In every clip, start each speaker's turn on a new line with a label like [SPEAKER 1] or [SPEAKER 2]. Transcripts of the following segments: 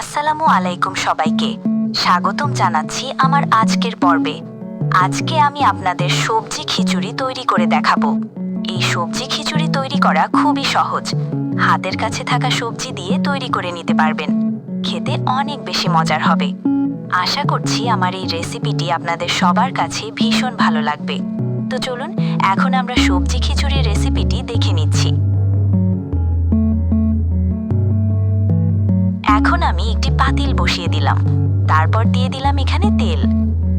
[SPEAKER 1] আসসালামু আলাইকুম সবাইকে। স্বাগতম জানাচ্ছি আমার আজকের পর্বে। আজকে আমি আপনাদের সবজি খিচুড়ি তৈরি করে দেখাবো। এই সবজি খিচুড়ি তৈরি করা খুবই সহজ। হাতের কাছে থাকা সবজি দিয়ে তৈরি করে নিতে পারবেন। খেতে অনেক বেশি মজার হবে। আশা করছি আমার এই রেসিপিটি আপনাদের সবার কাছে ভীষণ ভালো লাগবে। তো চলুন, এখন আমরা সবজি খিচুড়ির রেসিপিটি দেখে নিচ্ছি। এখন আমি একটি পাতিল বসিয়ে দিলাম। তারপর দিয়ে দিলাম এখানে তেল।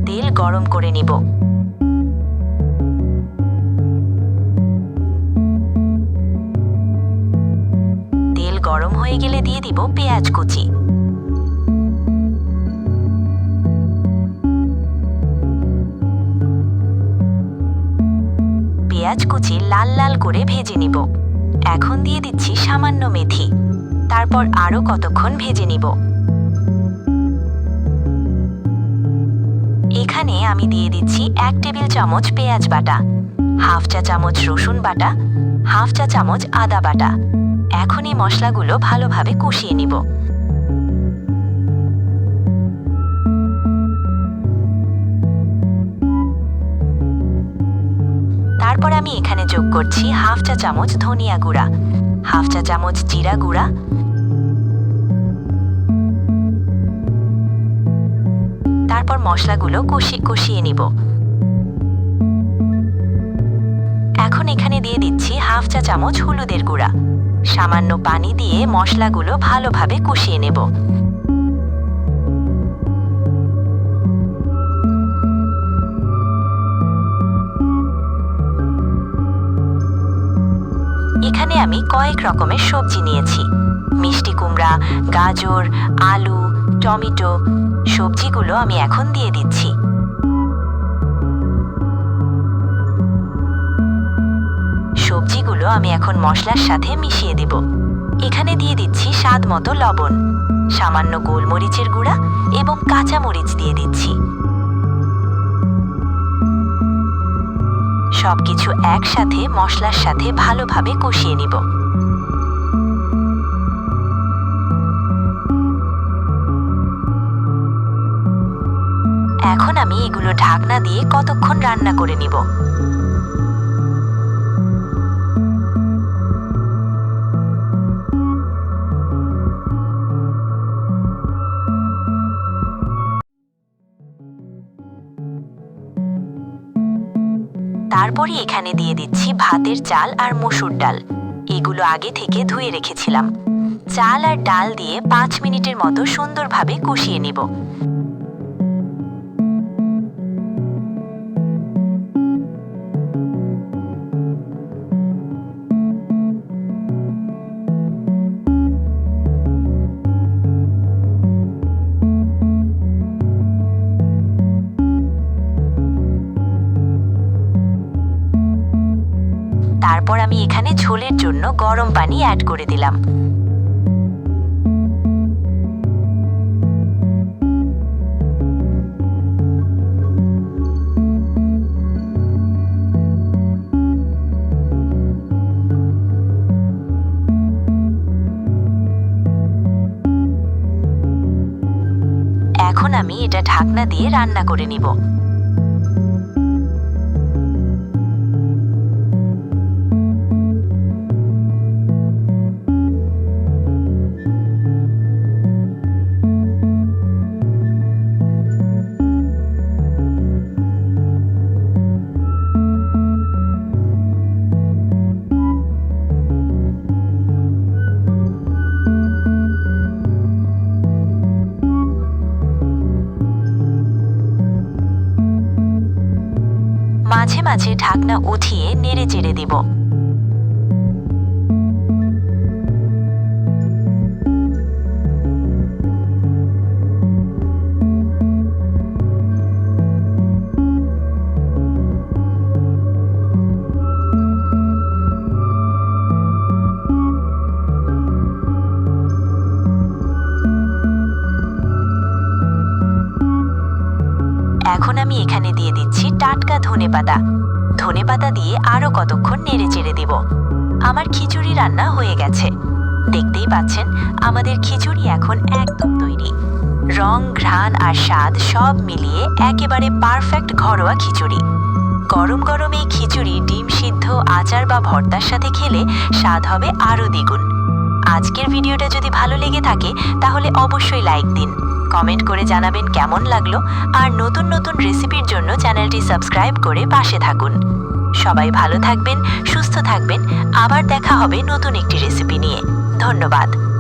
[SPEAKER 1] তেল গরম করে নিব। তেল গরম হয়ে গেলে দিয়ে দিব পেঁয়াজ কুচি। পেঁয়াজ কুচি লাল লাল করে ভেজে নিব। এখন দিয়ে দিচ্ছি সামান্য মেথি। তারপর আরও কতক্ষণ ভেজে নিব। এখানে আমি দিয়ে দিচ্ছি এক টেবিল চামচ পেঁয়াজ বাটা, হাফ চা চামচ রসুন বাটা, হাফ চা চামচ আদা বাটা। এখন এই মশলাগুলো ভালোভাবে কষিয়ে নিব। তারপর আমি এখানে যোগ করছি হাফ চা চামচ ধনিয়া গুঁড়া, হাফ চা চামচ জিরা গুঁড়া তারপর মশলাগুলো কষিয়ে কষিয়ে নিব। এখন এখানে দিয়ে দিচ্ছি হাফ চা চামচ হলুদের গুঁড়া। সামান্য পানি দিয়ে মশলাগুলো ভালোভাবে কষিয়ে নেব। এখানে আমি কয়েক রকমের সবজি নিয়েছি। মিষ্টি কুমড়া, গাজর, আলু, টমেটো সবজিগুলো আমি এখন দিয়ে দিচ্ছি। সবজিগুলো আমি এখন মশলার সাথে মিশিয়ে দেব। এখানে দিয়ে দিচ্ছি স্বাদ মতো লবণ। সামান্য গোলমরিচের গুঁড়া এবং কাঁচা মরিচ দিয়ে দিচ্ছি। সবকিছু একসাথে মশলার সাথে ভালোভাবে কষিয়ে নিব। এখন আমি এগুলো ঢাকনা দিয়ে কতক্ষণ রান্না করে নিব? তারপরে এখানে দিয়ে দিচ্ছি ভাতের চাল আর মসুর ডাল। এগুলো আগে থেকে ধুয়ে রেখেছিলাম। চাল আর ডাল দিয়ে পাঁচ মিনিটের মতো সুন্দরভাবে কষিয়ে নিব। তারপর আমি এখানে ঝোলের জন্য গরম পানি অ্যাড করে দিলাম। এখন আমি এটা ঢাকনা দিয়ে রান্না করে নিব। মাঝে মাঝে ঢাকনা উঠিয়ে নেড়ে চেড়ে দিব। এখন আমি এখানে দিয়ে দিচ্ছি টাটকা ধনেপাতা। ধনেপাতা দিয়ে আরও কতক্ষণ নেড়ে চেড়ে দিব। আমার খিচুড়ি রান্না হয়ে গেছে। দেখতেই পাচ্ছেন, আমাদের খিচুড়ি এখন একদম তৈরি। রং, ঘ্রাণ আর স্বাদ সব মিলিয়ে একেবারে পারফেক্ট ঘরোয়া খিচুড়ি। গরম গরম এই খিচুড়ি ডিম সিদ্ধ, আচার বা ভর্তার সাথে খেলে স্বাদ হবে আরও দ্বিগুণ। আজকের ভিডিওটা যদি ভালো লেগে থাকে, তাহলে অবশ্যই লাইক দিন। কমেন্ট করে জানাবেন কেমন লাগল। আর নতুন নতুন রেসিপির জন্য চ্যানেলটি সাবস্ক্রাইব করে পাশে থাকুন। সবাই ভালো থাকবেন, সুস্থ থাকবেন। আবার দেখা হবে নতুন একটি রেসিপি নিয়ে। ধন্যবাদ।